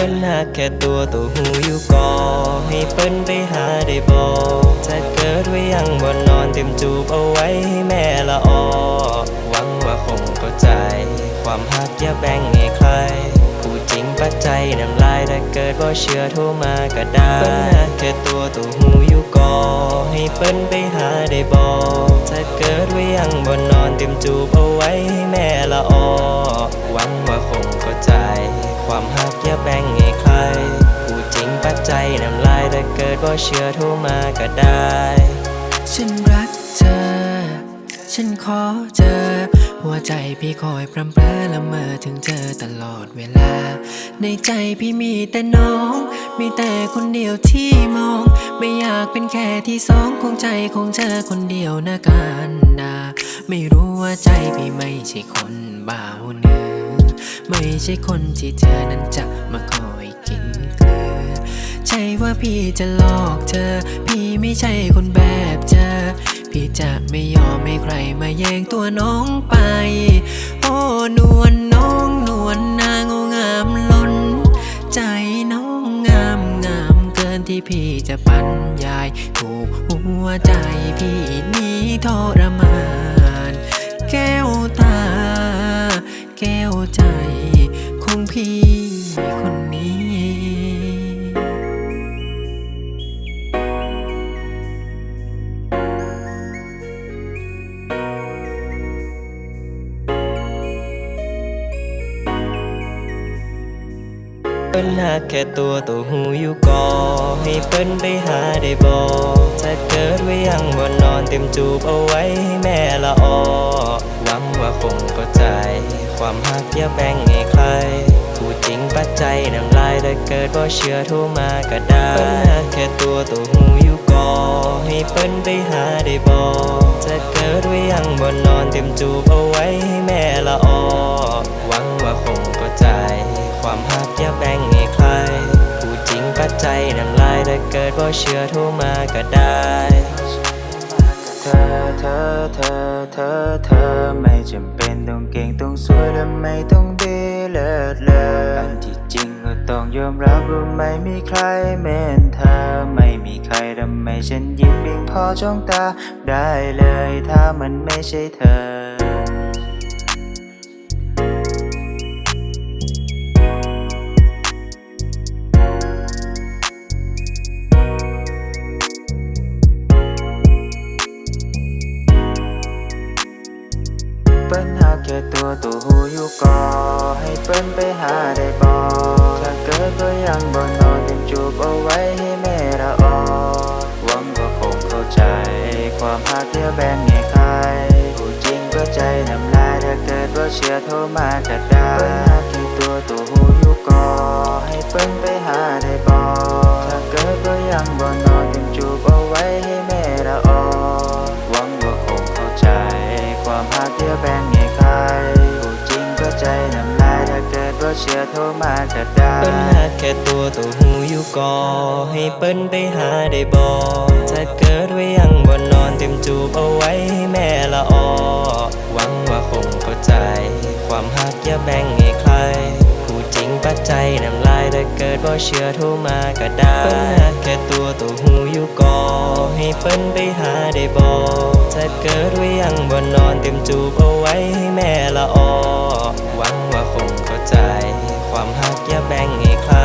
ปิ้นหากแค่ตัวตัวหูอยู่ก่อให้เปิ้นไปหาได้บอกถ้าเกิดไว่ายังบ่นอนเต็มจูบเอาไว้ให้แม่ละออหวังว่าคงเข้าใจ ความหักอย่าแบ่งให้ใครผู้จริงปัจจัยน้ำลายถ้าเกิดบ่เชื่อโทรมาก็ได้เปิ้นหากแค่ตัวตัวหูอยู่ก่อให้เปิ้นไปหาได้บอกถ้าเกิดไว่ายังบ่นอนเต็มจูบเอาไว้ให้แม่ละออหวังว่าคงเข้าใจ ความหัก น้ำลายถ้าเกิดบ่เชื่อโทรมาก็ได้ ฉันรักเธอ ฉันขอเจอ หัวใจพี่คอยพรำเพรอละเมอถึงเธอตลอดเวลา ในใจพี่มีแต่น้อง มีแต่คนเดียวที่มอง ไม่อยากเป็นแค่ที่สองของใจของเธอคนเดียวนะกันดาไม่รู้ว่าใจพี่ไม่ใช่คนบ้าหัวเนื้อไม่ใช่คนที่เธอนั้นจะมาคอยกิน ใช่ว่าพี่จะหลอกเธอ พี่ไม่ใช่คนแบบเธอ พี่จะไม่ยอมให้ใครมาแย่งตัวน้องไป โอ้นวลน้องนวลนางงามล้น ใจน้องงามงามเกินที่พี่จะบรรยายถูกหัวใจพี่นี้ทรมาน ปิ้นหาแค่ตัวตัวหูอยู่ก่อให้เปิ้นไปหาได้บอกถ้าเกิดไว่ายังบ่นอนเต็มจูบเอาไว้ให้แม่ละออหวังว่าคงเข้าใจ ความหักอย่าแบ่งให้ใครผู้จริงปัจจัยน้ำลายถ้าเกิดบ่เชื่อโทรมาก็ได้เปิ้นหาแค่ตัวตัวหูอยู่ก่อให้เปิ้นไปหาได้บอกถ้าเกิดไว่ายังบ่นอนเต็มจูบเอาไว้ให้แม่ละออหวังว่าคงเข้าใจ ความหักอย่าแบ่ง จริงปัจน้ำลายถ้าเกิดบ่เชื่อโทรมาก็ได้เธอเธอเธอเธอเธอไม่จำเป็นต้องเก่งต้องสวยและไม่ต้องดีเลิศเลออันที่จริงก็ต้องยอมรับว่าไม่มีใครเหมือนเธอไม่มีใครทำให้ฉันยิ้มเพียงพอจ้องตาได้เลยถ้ามันไม่ใช่เธอ ปิ้นหาแค่ตัวตัวหูอยู่ก่อให้เปิ้นไปหาได้บอถ้าเกิดก็ยังบ่นอนเต็มจูบเอาไว้ให้แม่ละออหวังว่าคงเข้าใจ ความหักเดียวแบ่งให้ใครผู้จริงก็ใจน้ำลายถ้าเกิดว่าเชื่อโทรมาก็ได้เปิ้นหาแค่ตัวตัวหูอยู่ก่อให้เปิ้นไปหาได้บ ใจน้ำลายถ้าเกิดว่าเชื่อโทรมาก็ได้เปิ้นหากแค่ตัวตัวหูอยู่ก่อให้เปิ้นไปหาได้บอกถ้าเกิดว่ายังบ่นอนเต็มจูบเอาไว้ให้แม่ละออหวังว่าคงเข้าใจ ความหักอย่าแบ่งให้ใครผู้จริงปัจจัยน้ำลายถ้าเกิดบ่เชื่อโทรมาก็ได้เปิ้นหากแค่ตัวตัวหูอยู่ก่อให้เปิ้นไปหาได้บอกถ้าเกิดว่ายังบ่นอนเต็มจูบเอาไว้ให้ แบ่งให้ใคร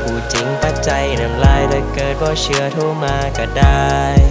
ผู้จริงปัจจัยน้ำลายถ้าเกิดบ่เชื่อโทรมาก็ได้